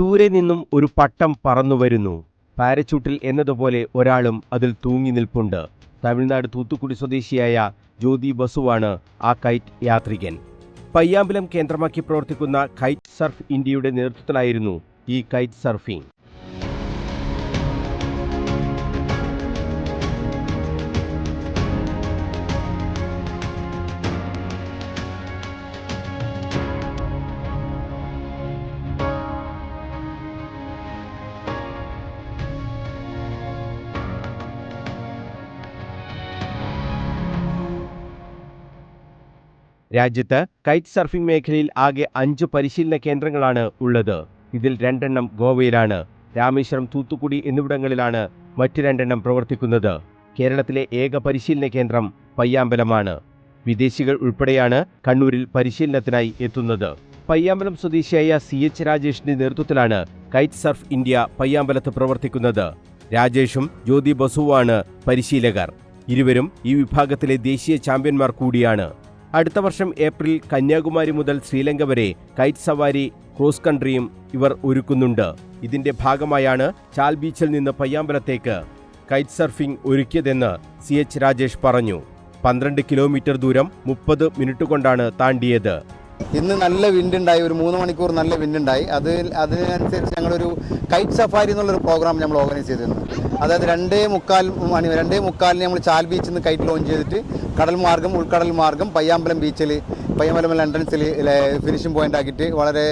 ദൂരെ നിന്നും ഒരു പട്ടം പറന്നു വരുന്നു. പാരച്ചൂട്ടിൽ എന്നതുപോലെ ഒരാളും അതിൽ തൂങ്ങി നിൽപ്പുണ്ട്. തമിഴ്നാട് തൂത്തുക്കുടി സ്വദേശിയായ ജ്യോതി ബസുവാണ് ആ കൈറ്റ് യാത്രികൻ. പയ്യാമ്പലം കേന്ദ്രമാക്കി പ്രവർത്തിക്കുന്ന കൈറ്റ് സർഫ് ഇന്ത്യയുടെ നേതൃത്വത്തിലായിരുന്നു ഈ കൈറ്റ് സർഫിംഗ്. രാജ്യത്ത് കൈറ്റ് സർഫിംഗ് മേഖലയിൽ ആകെ അഞ്ച് പരിശീലന കേന്ദ്രങ്ങളാണ് ഉള്ളത്. ഇതിൽ രണ്ടെണ്ണം ഗോവയിലാണ്. രാമേശ്വരം തൂത്തുക്കുടി എന്നിവിടങ്ങളിലാണ് മറ്റ് രണ്ടെണ്ണം പ്രവർത്തിക്കുന്നത്. കേരളത്തിലെ ഏക പരിശീലന കേന്ദ്രം പയ്യാമ്പലമാണ്. വിദേശികൾ ഉൾപ്പെടെയാണ് കണ്ണൂരിൽ പരിശീലനത്തിനായി എത്തുന്നത്. പയ്യാമ്പലം സ്വദേശിയായ സി എച്ച് രാജേഷിന്റെ നേതൃത്വത്തിലാണ് കൈറ്റ് സർഫ് ഇന്ത്യ പയ്യാമ്പലത്ത് പ്രവർത്തിക്കുന്നത്. രാജേഷും ജ്യോതി ബസുവാണ് പരിശീലകർ. ഇരുവരും ഈ വിഭാഗത്തിലെ ദേശീയ ചാമ്പ്യന്മാർ കൂടിയാണ്. അടുത്ത വർഷം ഏപ്രിൽ കന്യാകുമാരി മുതൽ ശ്രീലങ്ക വരെ കൈറ്റ് സവാരി ക്രോസ് കൺട്രിയും ഇവർ ഒരുക്കുന്നുണ്ട്. ഇതിന്റെ ഭാഗമായാണ് ചാൽ ബീച്ചിൽ നിന്ന് പയ്യാമ്പലത്തേക്ക് കൈറ്റ് സർഫിംഗ് ഒരുക്കിയതെന്ന് സി എച്ച് രാജേഷ് പറഞ്ഞു. പന്ത്രണ്ട് കിലോമീറ്റർ ദൂരം മുപ്പത് മിനിറ്റ് കൊണ്ടാണ് താണ്ടിയത്. ഇന്ന് നല്ല വിൻഡ് ഉണ്ടായി ഒരു മൂന്ന് മണിക്കൂർ നല്ല വിൻഡ് ഉണ്ടായി അത് അതിനനുസരിച്ച് ഞങ്ങളൊരു കൈറ്റ് സഫാരി എന്നുള്ളൊരു പ്രോഗ്രാം നമ്മൾ ഓർഗനൈസ് ചെയ്തിരുന്നു. അതായത് രണ്ടേ മുക്കാൽ മണി രണ്ടേ മുക്കാലിന് നമ്മൾ ചാൽ ബീച്ചിൽ നിന്ന് കൈറ്റ് ലോഞ്ച് ചെയ്തിട്ട് കടൽ മാർഗം ഉൾക്കടൽ മാർഗം പയ്യാമ്പലം ബീച്ചിൽ പയ്യാമ്പലം എൻട്രൻസിൽ ഫിനിഷിംഗ് പോയിന്റ് ആക്കിയിട്ട് വളരെ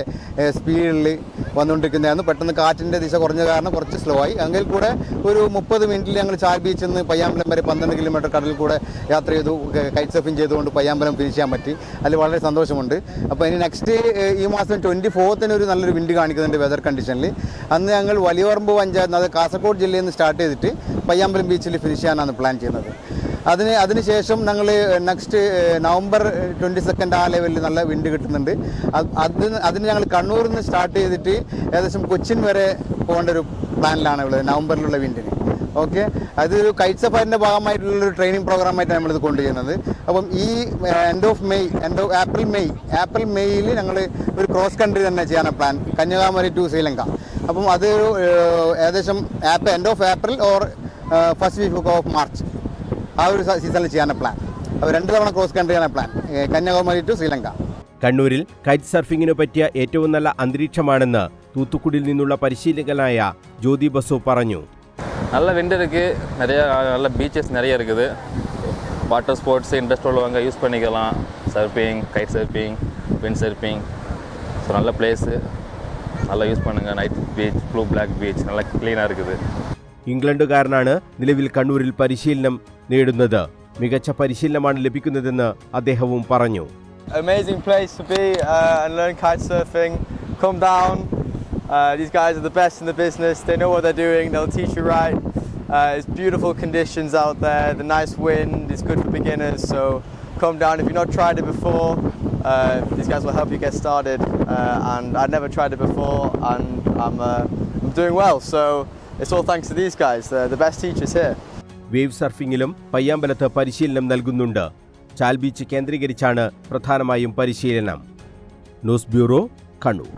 സ്പീഡിൽ വന്നുകൊണ്ടിരിക്കുന്നതായിരുന്നു. പെട്ടെന്ന് കാറ്റിന്റെ ദിശ കുറഞ്ഞ കാരണം കുറച്ച് സ്ലോ ആയി. എങ്കിൽ കൂടെ ഒരു മുപ്പത് മിനിറ്റിൽ ഞങ്ങൾ ചാൽ ബീച്ചിൽ നിന്ന് പയ്യാമ്പലം വരെ പന്ത്രണ്ട് കിലോമീറ്റർ കടലിൽ കൂടെ യാത്ര ചെയ്തു. കൈറ്റ് സർഫിംഗ് ചെയ്തുകൊണ്ട് പയ്യാമ്പലം ഫിനിഷ് ചെയ്യാൻ പറ്റി. അതിൽ വളരെ സന്തോഷമുണ്ട്. അപ്പോൾ ഇനി നെക്സ്റ്റ് ഈ മാസം ട്വന്റി ഫോർത്തിന് ഒരു നല്ലൊരു വിൻഡ് കാണിക്കുന്നുണ്ട് വെതർ കണ്ടീഷനിൽ അന്ന് ഞങ്ങൾ വലിയപറമ്പ് പഞ്ചായത്ത് അത് കാസർഗോഡ് ജില്ലയിൽ നിന്ന് സ്റ്റാർട്ട് ചെയ്തിട്ട് പയ്യാമ്പലം ബീച്ചിൽ ഫിനിഷ് ചെയ്യാനാണ് പ്ലാൻ ചെയ്യുന്നത്. അതിന് അതിനുശേഷം ഞങ്ങൾ നെക്സ്റ്റ് നവംബർ ട്വന്റി സെക്കൻഡ് ആ ലെവലിൽ നല്ല വിൻഡ് കിട്ടുന്നുണ്ട്. അത് അതിന് അതിന് ഞങ്ങൾ കണ്ണൂരിൽ നിന്ന് സ്റ്റാർട്ട് ചെയ്തിട്ട് ഏകദേശം കൊച്ചിൻ വരെ പോകേണ്ട ഒരു പ്ലാനിലാണ് ഉള്ളത് നവംബറിലുള്ള വിൻഡിന് ഓക്കെ അതൊരു കൈറ്റ് സഫാരിന്റെ ഭാഗമായിട്ടുള്ളൊരു ട്രെയിനിങ് പ്രോഗ്രാമായിട്ടാണ് നമ്മളിത് കൊണ്ടുചെയ്യുന്നത് അപ്പം ഈ end of May end of April May April മെയ്യിൽ ഞങ്ങൾ ഒരു ക്രോസ് കൺട്രി തന്നെ ചെയ്യാനാണ് പ്ലാൻ കന്യാകുമാരി ടു ശ്രീലങ്ക. അപ്പം അത് ഏകദേശം up end of April or first week of March ആ ഒരു സീസണിൽ ചെയ്യാനാണ് പ്ലാൻ അപ്പോൾ രണ്ട് തവണ ക്രോസ് കൺട്രിയാണ് പ്ലാൻ കന്യാകുമാരി ടു ശ്രീലങ്ക കണ്ണൂരിൽ കൈറ്റ് സർഫിങ്ങിന് പറ്റിയ ഏറ്റവും നല്ല അന്തരീക്ഷമാണെന്ന് തൂത്തുക്കുടിയിൽ നിന്നുള്ള പരിശീലകനായ ജ്യോതി ബസു പറഞ്ഞു நல்ல விண்ட் இருக்குது நிறைய நல்ல பீச்சஸ் நிறைய இருக்குது வாட்டர் ஸ்போர்ட்ஸ் இன்ட்ரெஸ்ட் உள்ளவங்க யூஸ் பண்ணிக்கலாம் surfing kite surfing wind surfing so நல்ல பிளேஸு நல்லா யூஸ் பண்ணுங்கள் night beach blue black beach நல்லா க்ளீனாக இருக்குது ഇംഗ്ലണ്ടുകാരനാണ് നിലവിൽ കണ്ണൂരിൽ പരിശീലനം നേടുന്നത് മികച്ച പരിശീലനമാണ് ലഭിക്കുന്നതെന്ന് അദ്ദേഹവും പറഞ്ഞു amazing place to be uh, and learn kite surfing. Come down. Uh, these guys are the best in the business. They know what they're doing. They'll teach you right. Uh, it's beautiful conditions out there. The nice wind is good for beginners. So come down if you've not tried it before. Uh, these guys will help you get started. Uh, and I'd never tried it before, and I'm, uh, I'm doing well. So it's all thanks to these guys. They're the best teachers here. Wave സർഫിംഗിലും പയ്യാമ്പലത്ത് പരിശീലനം നൽകുന്നുണ്ട് ചാൽ beach കേന്ദ്രീകരിച്ചാണ് പ്രധാനമായും പരിശീലനം news bureau Kannur